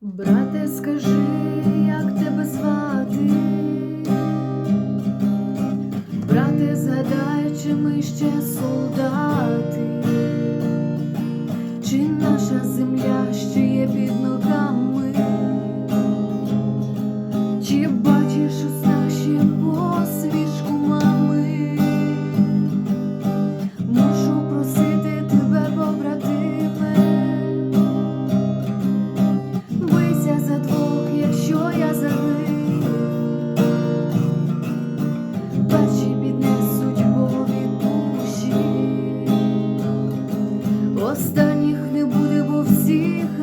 Брате, скажи, як тебе звати? Брате, згадай, чи ми ще солдати, Останніх не буде, бо всіх.